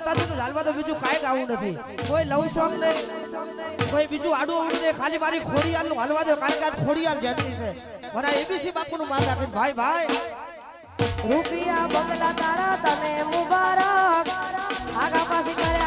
માતાજીનું લાલવા તો બીજું કાંઈ ગાવું નથી. કોઈ લવ સોંગ નહીં કોઈ બીજું આડું અવડું નહીં ખાલી મારી ખોડિયાલનું હાલવા દો, કારણ કે આ ખોડિયાલ જેટલી છે. મારા એબીસી બાપુનું માન રાખીને ભાઈ ભાઈ. રૂપિયા બગલા તારા તને મુબારક આગા પાછી કર્યા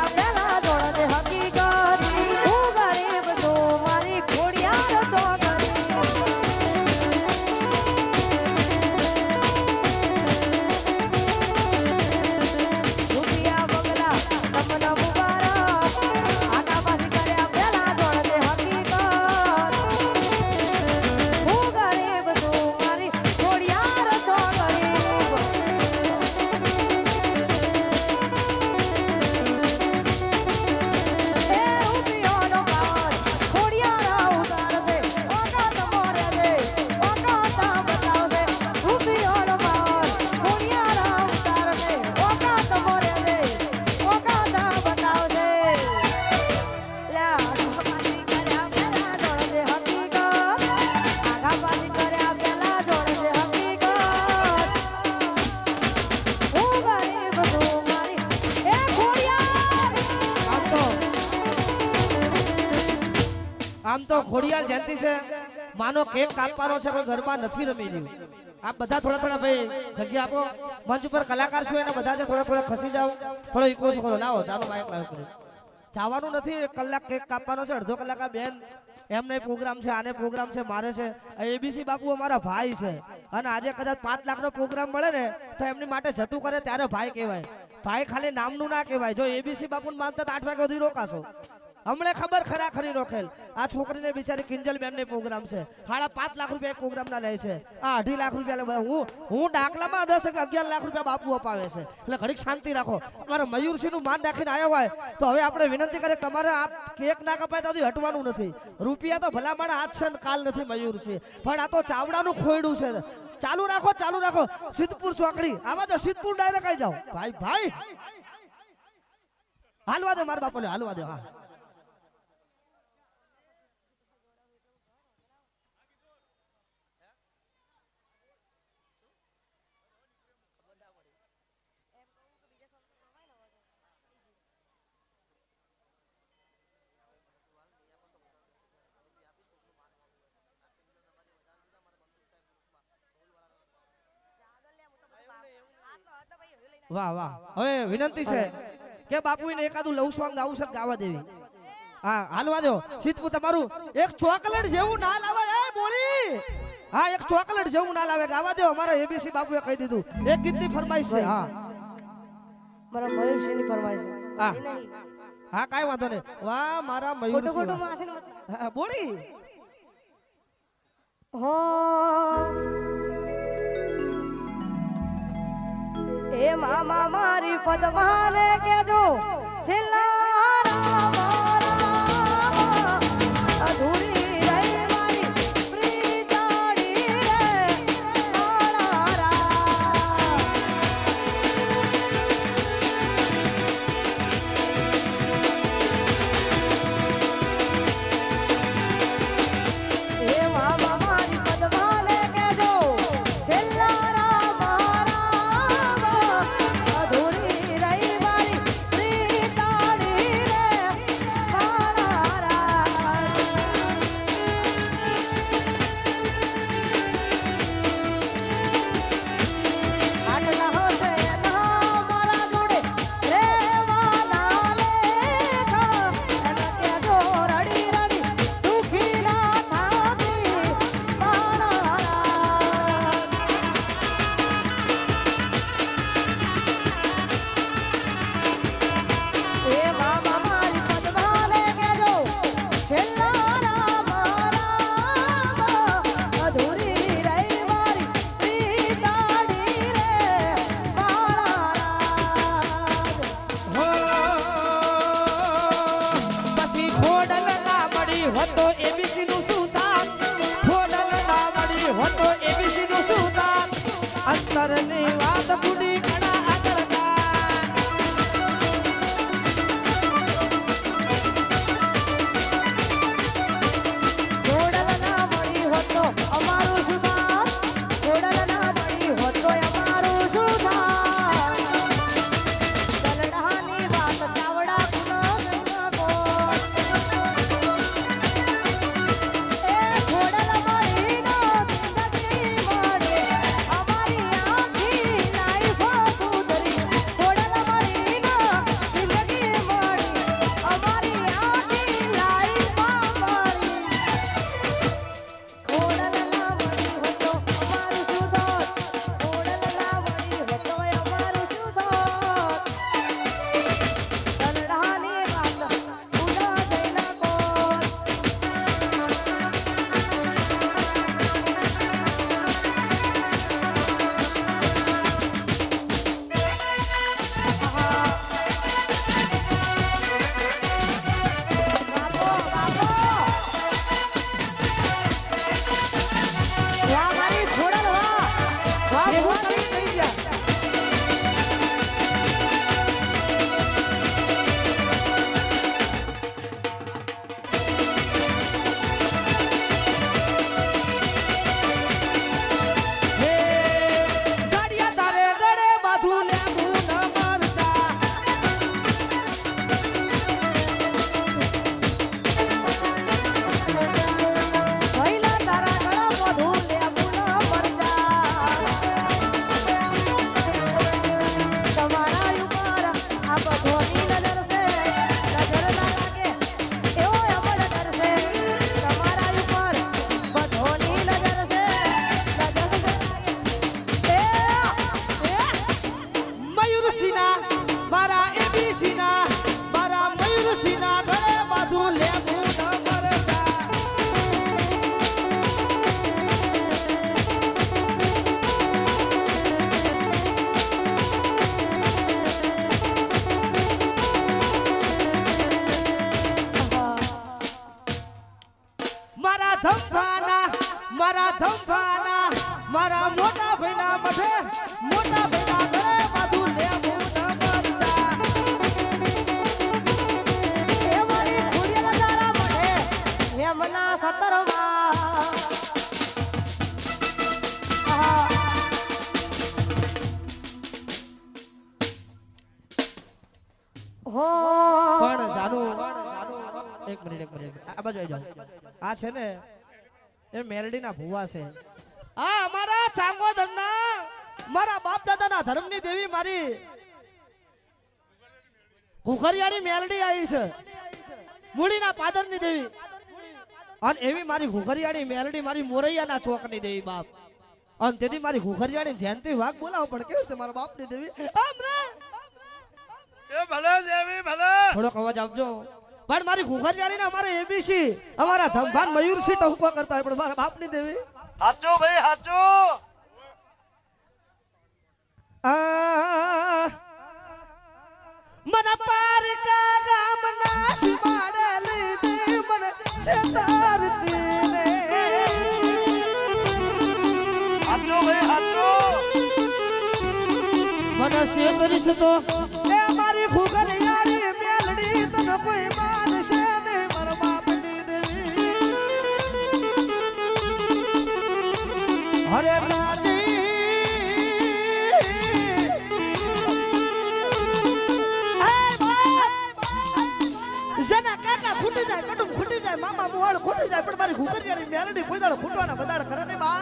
આમ તો ખોડિયાલ જયંતિ છે. માનો કેક કાપવાનો છે કોઈ ઘરમાં નથી રમી રહ્યું. આપ બધા થોડા થોડા ભાઈ જગ્યા આપો. મંચ ઉપર કલાકાર છો એને બધા છે થોડા થોડા ખસી જાઓ. થોડો ઇકો કરો લાવો, ચાલો માઇક લાવો જવાનું નથી કલાક કેક કાપવાનો છે, અડધો કલાક આ બેન. એમને પ્રોગ્રામ છે, આને પ્રોગ્રામ છે, મારે છે. એબીસી બાપુ અમારા ભાઈ છે. અને આજે કદાચ પાંચ લાખનો પ્રોગ્રામ મળે ને, તો એમની માટે જતું કરે ત્યારે ભાઈ કહેવાય. ભાઈ ખાલી નામનું ના કહેવાય. જો એબીસી બાપુને માનતા આઠ વાગ્યા સુધી રોકાશો. હમણે ખબર ખરા ખરી રોકેલ. આ છોકરીને બિચારી કિંજલ બેન ને પ્રોગ્રામ છે. હાડા પાંચ લાખ રૂપિયા પ્રોગ્રામ ના લે છે. આ અઢી લાખ રૂપિયા હું હું દાખલામાં દસ અગિયાર લાખ રૂપિયા બાપુ અપાવે છે. એટલે ઘડીક શાંતિ રાખો. અમારે મયુરસિંહનું માન રાખીને આવ્યા હોય, તો હવે આપણે વિનંતી કરીએ, તમારે આ કેક ના કપાય તો હટવાનું નથી. રૂપિયા તો ભલા મારા આજ છે કાલ નથી મયુરસિંહ. પણ આ તો ચાવડાનું ખોયડું છે. ચાલુ રાખો ચાલુ રાખો. સિદ્ધપુર ચોકડી. આવા તો સિદ્ધપુર ડાયરેક્ટ આવી જાઓ. ભાઈ ભાઈ. હાલવા દે મારા બાપુ હાલવા દે, હા. વાહ વાહ. હવે વિનંતી છે કે બાપુને એકાદું લવ સોંગ ગાવું છે ગાવા દેવી. હા હાલવા દો. સીતપુ તમારું એક ચોકલેટ જેવું ના લાવે. એ બોલી. હા એક ચોકલેટ જેવું ના લાવે. ગાવા દો. અમારા એબીસી બાપુએ કહી દીધું. એક ગીતની ફરમાઈશ છે. હા. મારા મયુષની ફરમાઈશ હા. હા કાંઈ વાંધો નહીં. વાહ મારા મયુર ખોટું ખોટું માથે ને મત- હા, હો મામા મારી પદ્માને કેજો છેલ્લા રામ પણ જાનુ, એક મિનિટ એક મિનિટ આ બાજુ આવી જાઓ. આ છે ને, એ મેલડીના ભુવા છે. આ અમારા ચાંગોદરના મારા બાપ દાદાના ધર્મની દેવી મારી ઘુઘરિયાની મેલડી આવી છે. મૂડીના પાદરની દેવી. અને એવી મારી ઘુઘરિયાની મેલડી મારી મોરૈયાના ચોકની દેવી બાપ. અને તેથી મારી ઘુઘરિયાની જયંતિ વાઘ બોલાવો, પણ કેવું છે મારા બાપની દેવી? આમ એ ભલે દેવી ભલે. થોડોક અવાજ આપજો પણ મારી ઘુઘરિયાળી ને અમારે એબીસી અમારા ધમભાન મયુરસિંહ ટહુકો કરતા હોય પણ મારા બાપની દેવી. હાચું ભાઈ હાચો. મન પાર મને ગામ ગામના સીમાડેલી જે મન સેતારતી રે હાચું ભાઈ હાચું. મને સેતરીશ તો મામા ખૂટી જાય, પણ મારી ઘુઘરિયાળી મેલડી કોઈ દાડો ખૂટવાના બદાડ કરે ને બા.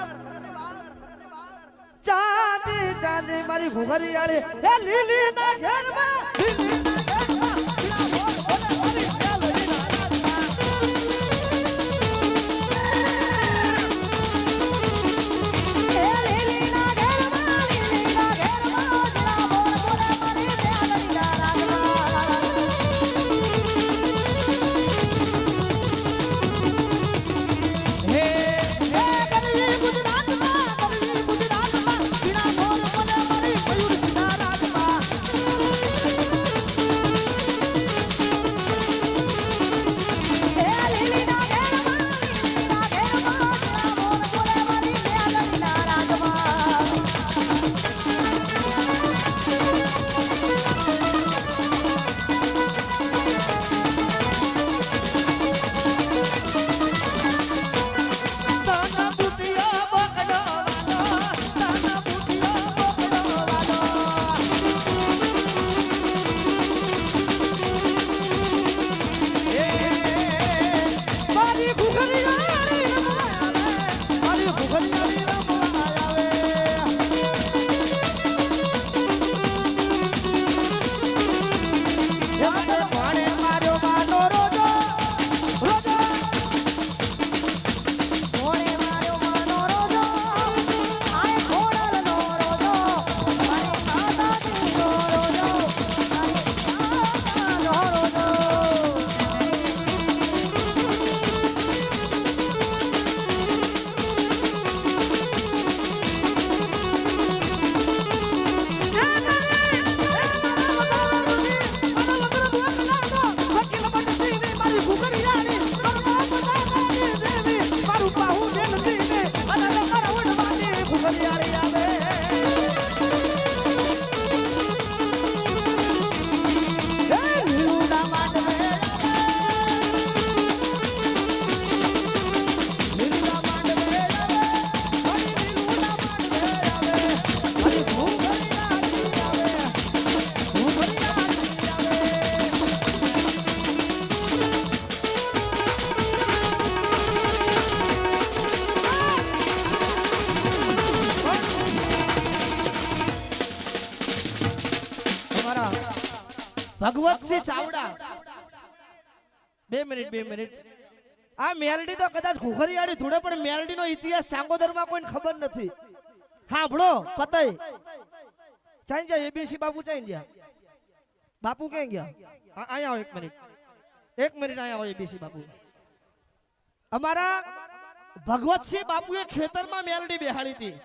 ચાંદી ચાંદી, મારી ઘુઘરિયાળી. એ લીલી ના ઘેરમાં ભગવતસિંહ ચાવડા. બે મિનિટ બે મિનિટ. આ મેલડી તો કદાચ ઘુઘરિયાળી ધૂળે પણ મેલડીનો ઇતિહાસ ચાંગોદરમાં કોઈને ખબર નથી. હાંભળો પતય ચાઈ જાય એબીસી બાપુ ચાઈ ગયા. બાપુ ક્યાં ગયા? અહીંયા આવો એક મિનિટ. એક મિનિટ અહીંયા આવો એબીસી બાપુ. અમારા ભગવતસિંહ બાપુએ ખેતરમાં મેલડી બેહાડી હતી.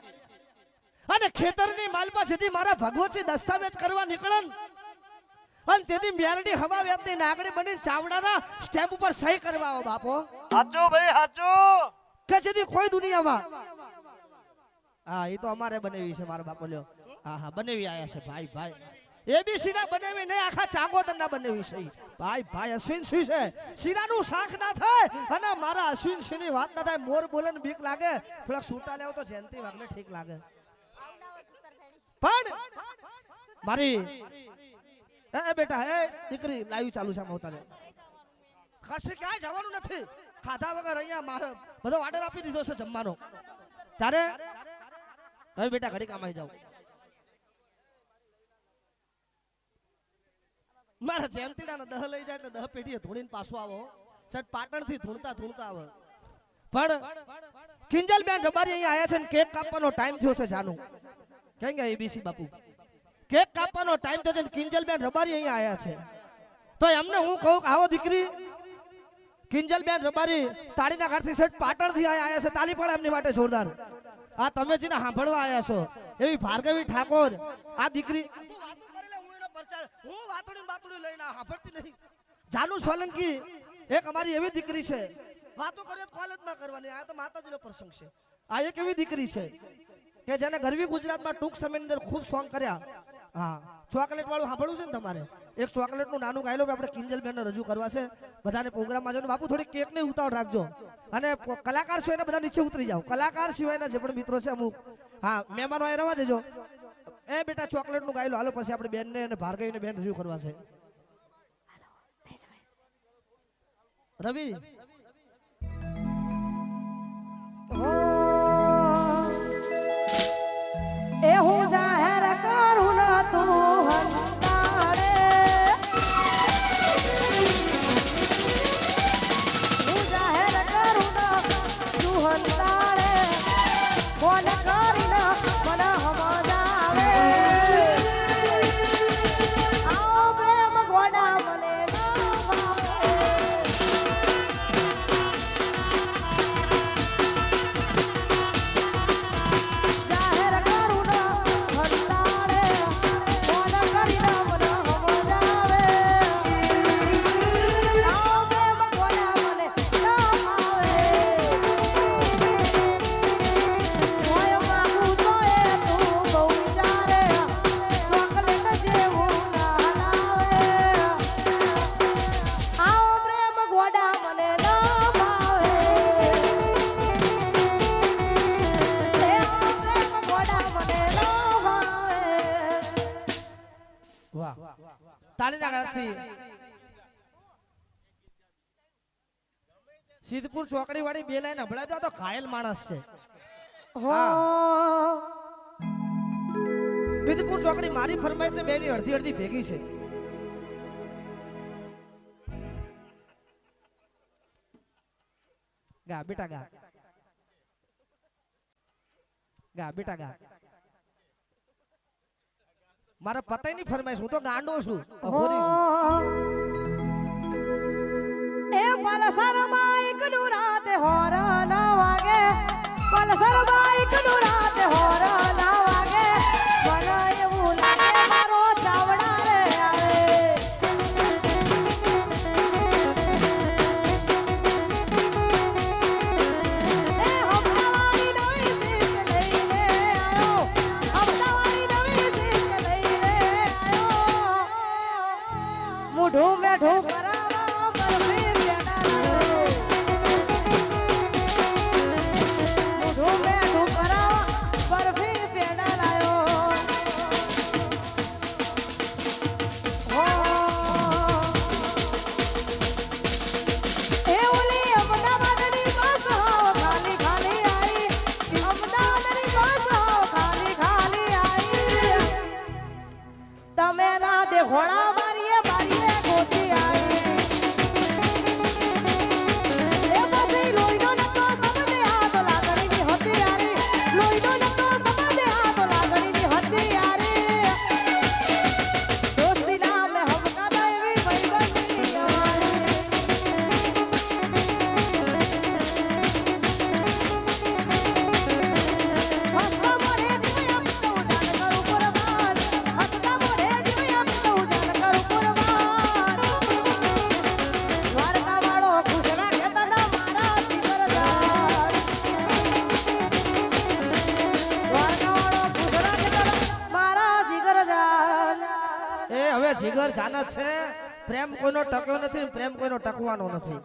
અને ખેતરની માલપા જેથી મારા ભગવતસિંહ દસ્તાવેજ કરવા નીકળે ને, તેથી મેલડી હવા વેતની નાગડી બની ચાવડાના સ્ટેમ્પ ઉપર સહી કરવા આવો બાપો. હાચો ભાઈ હાચો. કે જેથી કોઈ દુનિયામાં? હા એ તો અમારે બનાવી છે મારા બાપો લ્યો. હા હા બનાવી આયા છે ભાઈ ભાઈ. એબીસી ના બનાવી નહીં આખા ચાંગોદર ના બનાવી છે ભાઈ ભાઈ અશ્વિન સિંહ છે? શીરાનું શાખ ના થાય અને મારા અશ્વિન સિંહની વાત ના થાય? મોર બોલે ને બીક લાગે. થોડાક સુતા લેવો તો જયંતિ વાગલે ઠીક લાગે. પણ મારી બેટા, એ દીકરી, લાઈવ ચાલુ છે આમાં કશે ક્યાંય જવાનું નથી. ખાધા વગર અહીંયા બધો ઓર્ડર આપી દીધો છે જમવાનો. તારે? હવે બેટા ઘડી કામ આવી જાવ મારા જયંતીડા દહ લઈ જાય દહ પેઢીએ ધૂણીને પાછો આવો. સાહેબ પાટણથી ધૂણતા ધૂણતા આવે. પણ કિંજલ બેન રબારી અહીંયા આવ્યા છે ને, કેક કાપવાનો ટાઈમ થયો છે જાનું. કેમ કે એબીસી બાપુ? કેક કાપવાનો ટાઈમ થયો છે કિંજલબેન કિંજલ બેન રબારી અહીંયા આવ્યા છે. તો એમને હું કહું આવો દીકરી. કિંજલબેન રબારી તાળીના ઘરથી સેટ પાટણથી આવ્યા આયા છે તાલી પડે એમની માટે જોરદાર. આ તમે જેને સાંભળવા આવ્યા છો. એવી ભાર્ગવી ઠાકોર આ દીકરી હું વાતોડી લઈને સાંભળતી નહીં. જાનુ સોલંકી એક અમારી એવી દીકરી છે. વાતો કરીએ કોલેજમાં કરવાની આ તો માતાજીનો પ્રસંગ છે. આ એક એવી દીકરી છે. કે જેને ગરવી ગુજરાતમાં ટૂંક સમયની અંદર ખૂબ સોંગ કર્યા. હા ચોકલેટ વાળું સાંભળવું છે ને તમારે? એક ચોકલેટનું નાનું ગાયલો આપણે કિંજલ બેન રજૂ કરવા છે. બધાને પ્રોગ્રામમાં જવાનું બાપુ થોડી કેક ને ઉતાવળ રાખજો. અને કલાકાર છો એને બધા નીચે ઉતરી જાઓ. કલાકાર સિવાયના જે પણ મિત્રો છે અમુક હા મહેમાનો અહીં રવા દેજો. એ બેટા ચોકલેટનું ગાયલો હાલો પછી આપણે બેન ને અને ભાર્ગવીને બેન રજૂ કરવા છે. રવિ સિદ્ધપુર ચોકડી વાળી બે લાઈન હંભળાય તો ઘાયલ માણસ છે. હો. ચોકડી મારી ફરમાઈશ ને બેની અડધી અડધી ભેગી છે. ગા બેટા ગા. ગા બેટા ગા. મારા પતાઈ ની ફરમાઈશ હું તો ગાંડો છું અઘોરી છું. એ પલસર બાઈકનું ઘોડા પ્રેમ કોઈનો ટક્યો નથી પ્રેમ કોઈનો ટકવાનો નથી.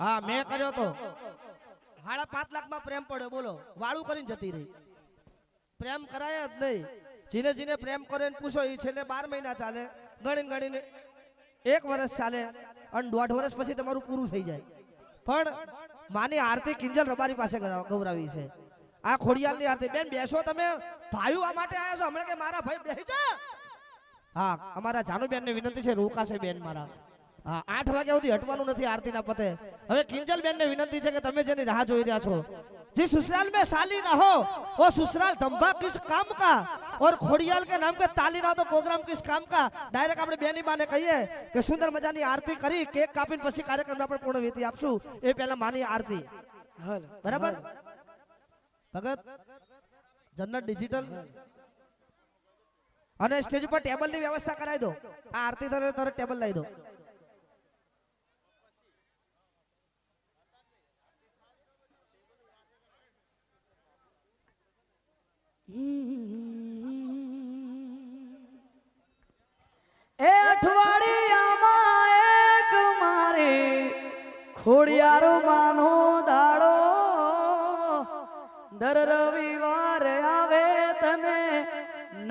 હા, મેં કર્યો તો. હાડા પાંચ લાખમાં પ્રેમ પડ્યો, બોલો. વાળું કરીને જતી રહી. પ્રેમ કરાય જ નહીં. જીને જીને પ્રેમ કરે પૂછો એ છેલ્લે બાર મહિના ચાલે. ગણીને ગણીને એક વર્ષ ચાલે અને દોઢ વર્ષ પછી તમારું પૂરું થઈ જાય. પણ માની આરતી કિંજલ રબારી પાસે ગૌરાવી છે. આ ખોડિયાલની આરતી. બેન, બેસો તમે. ભાઈઓ આ માટે આવ્યા છો. હમણાં કે મારા ભાઈ બેસી જા. હા અમારા જાનુબેન ને વિનંતી છે રોકાશે બેન મારા હા આઠ વાગ્યા સુધી હટવાનું નથી આરતીના પતે હવે કિંજલ બેન ને વિનંતી છે કે તમે જેની રાહ જોઈ રહ્યા છો जी ससुराल में साली ना हो वो ससुराल धंबा किस काम का और खोडियाल के नाम के ताली ना तो प्रोग्राम किस काम का ડાયરેક્ટ આપણે બેની બાને કહીએ કે સુંદર મજાની આરતી કરી કેક કાપીને પછી કાર્યક્રમ આપણે પૂર્ણ વિધિ આપશું એ પહેલા માની આરતી બરાબર ભગત જન્નત ડિજિટલ અને સ્ટેજ ઉપર ટેબલની વ્યવસ્થા કરાવી દો. આ આરતી તરફ તરત ટેબલ લઈ દો. એ અઠવાડિયામાં એક મારે ખોડિયારો માનો દાડો. દર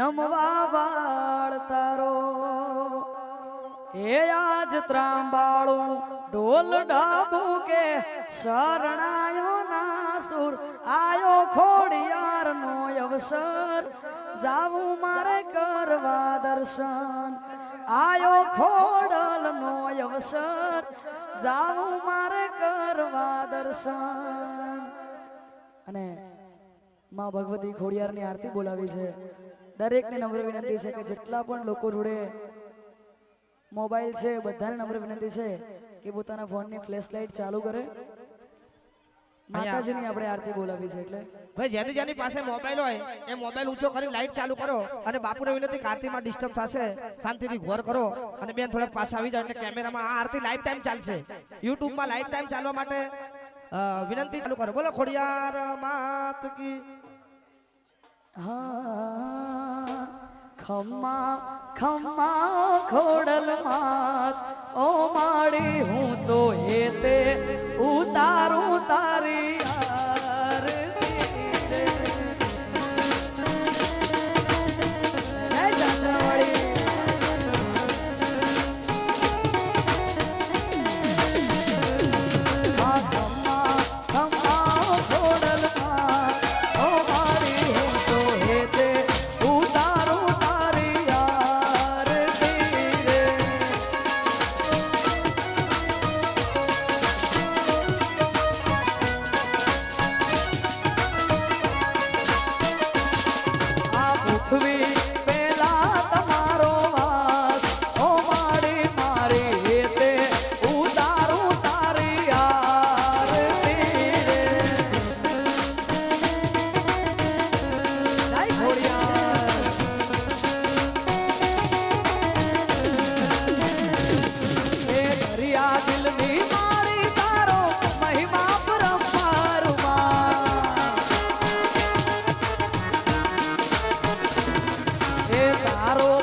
નમવા વાળ તારો. એ આજ ત્રાંબાળું ઢોલ ડાબુ કે શરણાયો ના સુર આયો ખોડિયાર નો અવસર. જાવું મારે કરવા દર્શન. આયો ખોડલ નો અવસર. જાવું મારે કરવા દર્શન. અને માં ભગવતી ખોડિયારની આરતી બોલાવી છે. દરેકને નમ્ર વિનંતી છે કે જેટલા પણ લોકો જોડે મોબાઈલ છે બધાને નમ્ર વિનંતી છે કે પોતાના ફોનની ફ્લેશ લાઇટ ચાલુ કરે. માતાજીની આપણે આરતી બોલાવી છે એટલે. ભાઈ જેની જેની પાસે મોબાઈલ હોય એ મોબાઈલ ઊંચો કરી લાઈટ ચાલુ કરો અને બાપુને વિનંતી કે આરતીમાં ડિસ્ટર્બ થશે શાંતિથી ઘોર કરો અને બેન થોડાક પાછા આવી એટલે કેમેરામાં આ આરતી લાઈફ ટાઈમ ચાલશે. યુટ્યુબમાં લાઈફ ટાઈમ ચાલવા માટે વિનંતી ચાલુ કરો. બોલો ખોડિયાર માત કી ખમ્મા ખમ્મા ખોડલ માત ઓ માડી હું તો હેતે ઉતારું તારી Harus.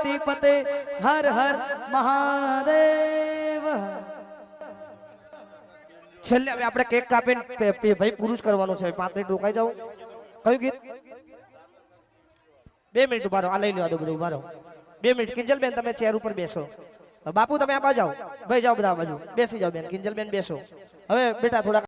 પાર્વતી પતે હર હર મહાદેવ છેલ્લે હવે આપણે કેક કાપીને ભાઈ પુરુષ કરવાનો છે. પાંચ મિનિટ રોકાઈ જાઓ. કયું ગીત? બે મિનિટ ઊભા આ લઈ લો આ બધું, ઊભા બે મિનિટ. કિંજલબેન, તમે ચેર ઉપર બેસો. બાપુ, તમે આ બાજુ જાઓ ભાઈ, જાઓ બધા આ બાજુ. બેસી જાઓ બેન. કિંજલબેન, બેસો. હવે બેટા થોડા